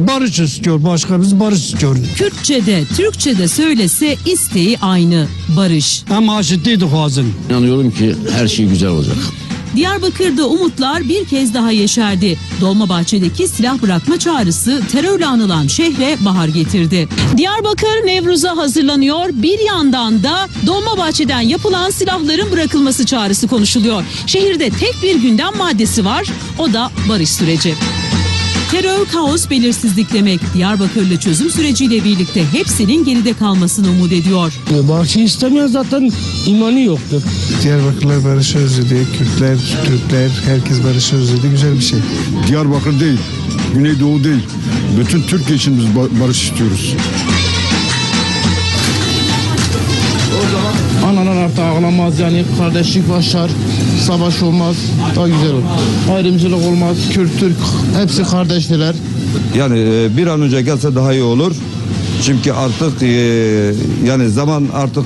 Barış istiyor başkanımız barış istiyor. Kürtçe'de, Türkçe'de söylese isteği aynı. Barış. Ama aşıttıydı hazın. İnanıyorum ki her şey güzel olacak. Diyarbakır'da umutlar bir kez daha yeşerdi. Dolmabahçe'deki silah bırakma çağrısı terörle anılan şehre bahar getirdi. Diyarbakır Nevruz'a hazırlanıyor. Bir yandan da Dolmabahçe'den yapılan silahların bırakılması çağrısı konuşuluyor. Şehirde tek bir gündem maddesi var. O da barış süreci. Terör, kaos, belirsizlik demek. Diyarbakırlı çözüm süreciyle birlikte hepsinin geride kalmasını umut ediyor. Barışı istemeyen zaten imanı yoktur. Diyarbakırlar barışı özledi. Kürtler, Türkler, herkes barışı özledi. Güzel bir şey. Diyarbakır değil, Güneydoğu değil. Bütün Türkiye için biz ba- barış istiyoruz. Artık ağlamaz yani kardeşlik başlar, savaş olmaz, daha güzel olur. Ayrımcılık olmaz, Kürt, Türk hepsi kardeştiler. Yani e, bir an önce gelse daha iyi olur. Çünkü artık e, yani zaman artık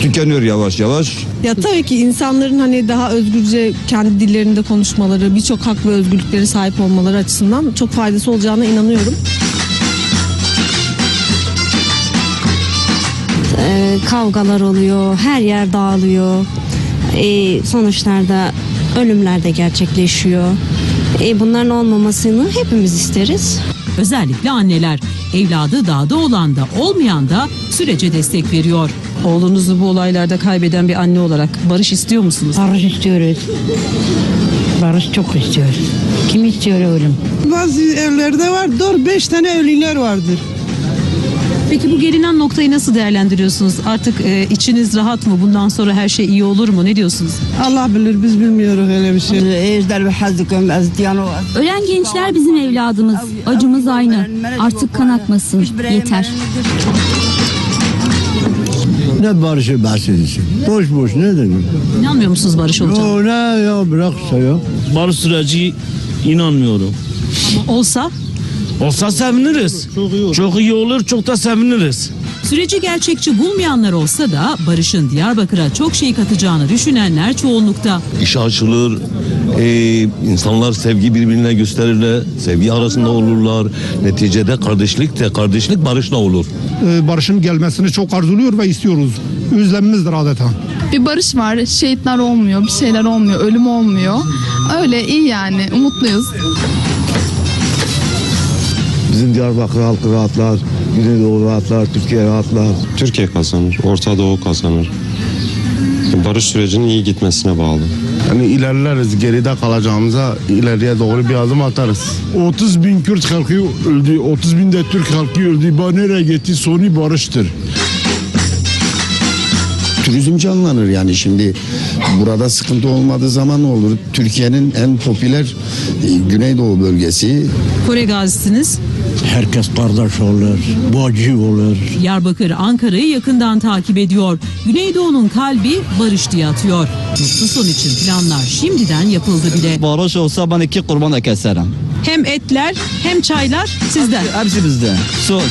tükeniyor yavaş yavaş. Ya tabii ki insanların hani daha özgürce kendi dillerinde konuşmaları, birçok hak ve özgürlükleri sahip olmaları açısından çok faydası olacağına inanıyorum. Ee, kavgalar oluyor, her yer dağılıyor. Ee, sonuçlarda ölümler de gerçekleşiyor. Ee, bunların olmamasını hepimiz isteriz. Özellikle anneler. Evladı dağda olan da olmayan da sürece destek veriyor. Oğlunuzu bu olaylarda kaybeden bir anne olarak barış istiyor musunuz? Barış istiyoruz. Barış çok istiyoruz. Kim istiyor ölüm? Bazı evlerde var 4-5 tane ölüler vardır. Peki bu gelinen noktayı nasıl değerlendiriyorsunuz? Artık e, içiniz rahat mı? Bundan sonra her şey iyi olur mu? Ne diyorsunuz? Allah bilir biz bilmiyoruz öyle bir şey. Ölen gençler bizim evladımız. Acımız aynı. Artık kan akmasın. Yeter. Ne barışı bahsediyorsun? Boş boş ne dedim? İnanmıyor musunuz barış olacağına? O ne ya bırak işte ya. Barış süreci inanmıyorum. Olsa Olsa seviniriz. Çok iyi olur, çok da seviniriz. Süreci gerçekçi bulmayanlar olsa da barışın Diyarbakır'a çok şey katacağını düşünenler çoğunlukta. iş açılır, e, insanlar sevgi birbirine gösterirler, sevgi arasında olurlar. Neticede kardeşlik de kardeşlik barışla olur. barışın gelmesini çok arzuluyor ve istiyoruz. Özlemimizdir adeta. Bir barış var, şehitler olmuyor, bir şeyler olmuyor, ölüm olmuyor. Öyle iyi yani, umutluyuz. Bizim Diyarbakır halkı rahatlar, Güneydoğu rahatlar, Türkiye rahatlar. Türkiye kazanır, Orta Doğu kazanır. Barış sürecinin iyi gitmesine bağlı. Yani ilerleriz, geride kalacağımıza ileriye doğru bir adım atarız. 30 bin Kürt halkı öldü, 30 bin de Türk halkı öldü. Bu nereye gitti? Sonu barıştır. Turizm canlanır yani şimdi burada sıkıntı olmadığı zaman ne olur? Türkiye'nin en popüler e, Güneydoğu bölgesi Kore gazisiniz. herkes kardeş olur, bacı olur. Diyarbakır Ankara'yı yakından takip ediyor. Güneydoğu'nun kalbi barış diye atıyor. Mutlu son için planlar şimdiden yapıldı bile. Barış olsa ben iki kurban da keserim. Hem etler hem çaylar sizden. Hepsi bizde. Söz.